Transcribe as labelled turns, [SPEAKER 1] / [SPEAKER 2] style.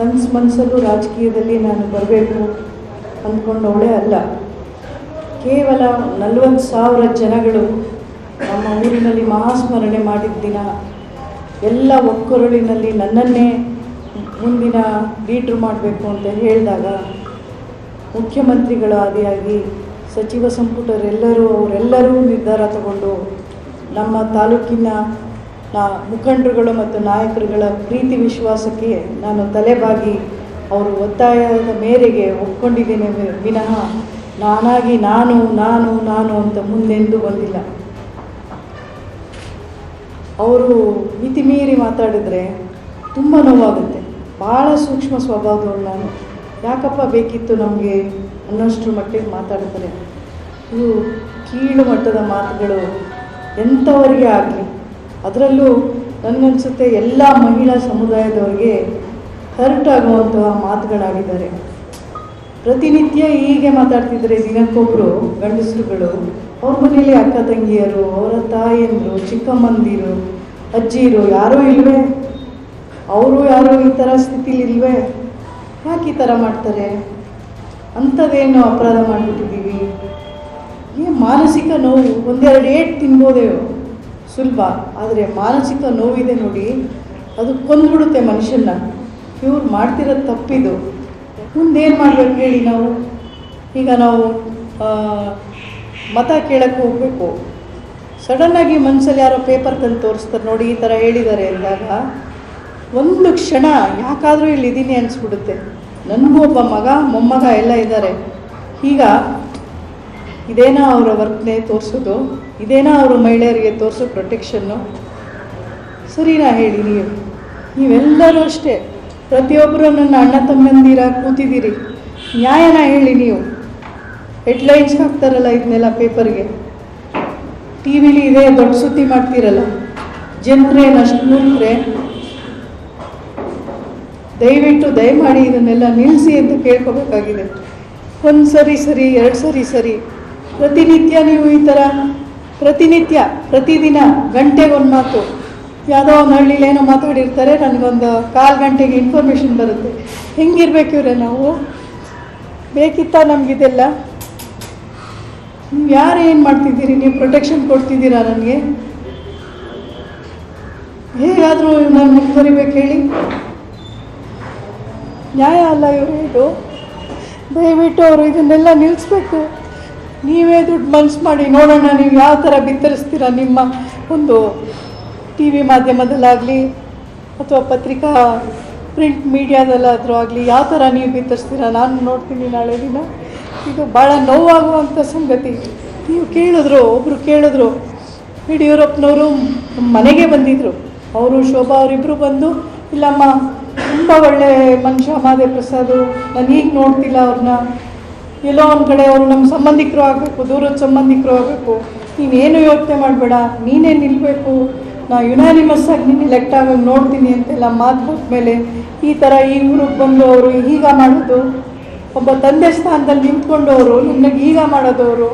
[SPEAKER 1] ಕನ್ಸು ಮನಸ್ಸಲ್ಲೂ ರಾಜಕೀಯದಲ್ಲಿ ನಾನು ಬರಬೇಕು ಅಂದ್ಕೊಂಡವಳೇ ಅಲ್ಲ. ಕೇವಲ ನಲವತ್ತು ಸಾವಿರ ಜನಗಳು ನಮ್ಮ ಊರಿನಲ್ಲಿ ಮಹಾಸ್ಮರಣೆ ಮಾಡಿದ ದಿನ, ಎಲ್ಲ ಒಕ್ಕೊರಳಿನಲ್ಲಿ ನನ್ನನ್ನೇ ಮುಂದಿನ ಲೀಡ್ರ್ ಮಾಡಬೇಕು ಅಂತ ಹೇಳಿದಾಗ ಮುಖ್ಯಮಂತ್ರಿಗಳ ಆದಿಯಾಗಿ ಸಚಿವ ಸಂಪುಟರೆಲ್ಲರೂ ಅವರೆಲ್ಲರೂ ನಿರ್ಧಾರ ತಗೊಂಡು ನಮ್ಮ ತಾಲೂಕಿನ ನಾ ಮುಖಂಡರುಗಳು ಮತ್ತು ನಾಯಕರುಗಳ ಪ್ರೀತಿ ವಿಶ್ವಾಸಕ್ಕೆ ನಾನು ತಲೆಬಾಗಿ ಅವರು ಒತ್ತಾಯದ ಮೇರೆಗೆ ಒಪ್ಕೊಂಡಿದ್ದೇನೆ ವಿನಃ ನಾನಾಗಿ ನಾನು ನಾನು ನಾನು ಅಂತ ಮುಂದೆಂದೂ ಬಂದಿಲ್ಲ. ಅವರು ಮಿತಿ ಮೀರಿ ಮಾತಾಡಿದ್ರೆ ತುಂಬ ನೋವಾಗುತ್ತೆ. ಭಾಳ ಸೂಕ್ಷ್ಮ ಸ್ವಭಾವದವಳು ನಾನು. ಯಾಕಪ್ಪ ಬೇಕಿತ್ತು ನಮಗೆ ಅನ್ನೋಷ್ಟ್ರ ಮಟ್ಟಿಗೆ ಮಾತಾಡ್ತಾರೆ. ಇವು ಕೀಳು ಮಟ್ಟದ ಮಾತುಗಳು ಎಂಥವರಿಗೆ ಆಗಲಿ. ಅದರಲ್ಲೂ ನನಗನ್ಸುತ್ತೆ ಎಲ್ಲ ಮಹಿಳಾ ಸಮುದಾಯದವರಿಗೆ ಹರ್ಟ್ ಆಗುವಂತಹ ಮಾತುಗಳಾಗಿದ್ದಾರೆ. ಪ್ರತಿನಿತ್ಯ ಹೀಗೆ ಮಾತಾಡ್ತಿದ್ರೆ ದಿನಕ್ಕೊಬ್ಬರು ಗಂಡಸರುಗಳು, ಅವ್ರ ಮನೇಲಿ ಅಕ್ಕ ತಂಗಿಯರು, ಅವರ ತಾಯಿಯಂದರು, ಚಿಕ್ಕಮ್ಮಂದಿರು ಅಜ್ಜಿರು ಯಾರೂ ಇಲ್ವೇ? ಅವರು ಯಾರೂ ಈ ಥರ ಸ್ಥಿತಿಲಿ ಇಲ್ವೇ? ಯಾಕೆ ಈ ಥರ ಮಾಡ್ತಾರೆ? ಅಂಥದ್ದೇನು ಅಪರಾಧ ಮಾಡಿಬಿಟ್ಟಿದ್ದೀವಿ? ಈ ಮಾನಸಿಕ ನೋವು ಒಂದೆರಡು ಏಟ್ ತಿನ್ಬೋದೇ ಸುಲಭ. ಆದರೆ ಮಾನಸಿಕ ನೋವಿದೆ ನೋಡಿ, ಅದು ಕೊಂದ್ಬಿಡುತ್ತೆ ಮನುಷ್ಯನ ಇವ್ರು ಮಾಡ್ತಿರೋ ತಪ್ಪಿದು. ಮುಂದೇನು ಮಾಡ್ಬೇಕು ಹೇಳಿ ನಾವು? ಈಗ ನಾವು ಮತ ಕೇಳೋಕ್ಕೆ ಹೋಗಬೇಕು. ಸಡನ್ನಾಗಿ ಮನಸ್ಸಲ್ಲಿ ಯಾರೋ ಪೇಪರ್ ತಂದು ತೋರಿಸ್ತಾರೆ. ನೋಡಿ, ಈ ಥರ ಹೇಳಿದ್ದಾರೆ ಅಂದಾಗ, ಒಂದು ಕ್ಷಣ ಯಾಕಾದರೂ ಇಲ್ಲಿ ಇದ್ದೀನಿ ಅನಿಸ್ಬಿಡುತ್ತೆ. ನನಗೂ ಒಬ್ಬ ಮಗ, ಮೊಮ್ಮಗ ಎಲ್ಲ ಇದ್ದಾರೆ. ಈಗ ಇದೇನಾ ಅವರ ವರ್ತನೆ ತೋರಿಸೋದು? ಇದೇನಾ ಅವರು ಮಹಿಳೆಯರಿಗೆ ತೋರಿಸೋ ಪ್ರೊಟೆಕ್ಷನ್ನು ಸರಿನಾ ಹೇಳಿ ನೀವು. ನೀವೆಲ್ಲರೂ ಅಷ್ಟೇ. ಪ್ರತಿಯೊಬ್ಬರು ನನ್ನ ಅಣ್ಣ ತಮ್ಮಂದಿರ ಕೂತಿದ್ದೀರಿ. ನ್ಯಾಯನ ಹೇಳಿ ನೀವು. ಹೆಡ್ಲೈನ್ಸ್ ಹಾಕ್ತಾರಲ್ಲ ಇದನ್ನೆಲ್ಲ ಪೇಪರ್ಗೆ. ಟಿ ವಿಲಿ ಇದೆ ದೊಡ್ಡ ಸುದ್ದಿ ಮಾಡ್ತೀರಲ್ಲ. ಜನರೇನು ಅಷ್ಟು ಮೂರ್ಖರೆ. ದಯವಿಟ್ಟು ದಯಮಾಡಿ ಇದನ್ನೆಲ್ಲ ನಿಲ್ಲಿಸಿ ಅಂತ ಕೇಳ್ಕೋಬೇಕಾಗಿದೆ. ಒಂದು ಸರಿ ಸರಿ, ಎರಡು ಸರಿ ಸರಿ. ಪ್ರತಿನಿತ್ಯ ನೀವು ಈ ಥರ ಪ್ರತಿನಿತ್ಯ, ಪ್ರತಿದಿನ ಗಂಟೆಗೆ ಒಂದು ಮಾತು. ಯಾವುದೋ ಒಂದು ಹಳ್ಳಿಲಿ ಏನೋ ಮಾತಾಡಿರ್ತಾರೆ ನನಗೊಂದು ಕಾಲು ಗಂಟೆಗೆ ಇನ್ಫಾರ್ಮೇಷನ್ ಬರುತ್ತೆ. ಹೆಂಗಿರ್ಬೇಕು ಇವ್ರೆ ನಾವು? ಬೇಕಿತ್ತ ನಮಗಿದೆಲ್ಲ? ನೀವು ಯಾರು ಏನು ಮಾಡ್ತಿದ್ದೀರಿ? ನೀವು ಪ್ರೊಟೆಕ್ಷನ್ ಕೊಡ್ತಿದ್ದೀರಾ ನನಗೆ? ಹೇಗಾದರೂ ನಾನು ಮುಂದುವರಿಬೇಕು ಹೇಳಿ. ನ್ಯಾಯ ಅಲ್ಲ ಇವರು ಇದು. ದಯವಿಟ್ಟು ಅವರು ಇದನ್ನೆಲ್ಲ ನಿಲ್ಲಿಸ್ಬೇಕು ನೀವೇ ದುಡ್ಡು ಮನ್ಸು ಮಾಡಿ ನೋಡೋಣ, ನೀವು ಯಾವ ಥರ ಬಿತ್ತರಿಸ್ತೀರ ನಿಮ್ಮ ಒಂದು ಟಿ ವಿ ಮಾಧ್ಯಮದಲ್ಲಾಗಲಿ ಅಥವಾ ಪತ್ರಿಕಾ ಪ್ರಿಂಟ್ ಮೀಡಿಯಾದಲ್ಲಾದರೂ ಆಗಲಿ, ಯಾವ ಥರ ನೀವು ಬಿತ್ತರಿಸ್ತೀರ? ನಾನು ನೋಡ್ತೀನಿ ನಾಳೆ ದಿನ. ಇದು ಭಾಳ ನೋವಾಗುವಂಥ ಸಂಗತಿ. ನೀವು ಕೇಳಿದ್ರು ಒಬ್ಬರು ಕೇಳಿದ್ರು. ಯಡಿಯೂರಪ್ಪನವರು ಮನೆಗೆ ಬಂದಿದ್ದರು ಅವರು, ಶೋಭಾ ಅವರಿಬ್ಬರು ಬಂದು, ಇಲ್ಲಮ್ಮ, ತುಂಬ ಒಳ್ಳೆ ಮನುಷ್ಯ ಮಾದೇ ಪ್ರಸಾದ್ ನಾನು ಈಗ ನೋಡ್ತಿಲ್ಲ ಅವ್ರನ್ನ ಎಲ್ಲೋ ಒಂದು ಕಡೆ ಅವರು ನಮ್ಮ ಸಂಬಂಧಿಕರು ಆಗಬೇಕು, ದೂರದ ಸಂಬಂಧಿಕರು ಆಗಬೇಕು ನೀನೇನು ಯೋಚನೆ ಮಾಡಬೇಡ, ನೀನೇ ನಿಲ್ಲಬೇಕು ನಾ ಯುನಾನಿಮಸ್ ಆಗಿ ನೀನು ಎಲೆಕ್ಟ್ ಆಗೋಗಿ ನೋಡ್ತೀನಿ ಅಂತೆಲ್ಲ ಮಾತು ಮೇಲೆ ಈ ಥರ ಈ ಊರಿಗೆ ಬಂದು ಅವರು ಈಗ ಮಾಡೋದು, ಒಬ್ಬ ತಂದೆ ಸ್ಥಾನದಲ್ಲಿ ನಿಂತ್ಕೊಂಡವರು ನಿಮಗೆ ಈಗ ಮಾಡೋದವರು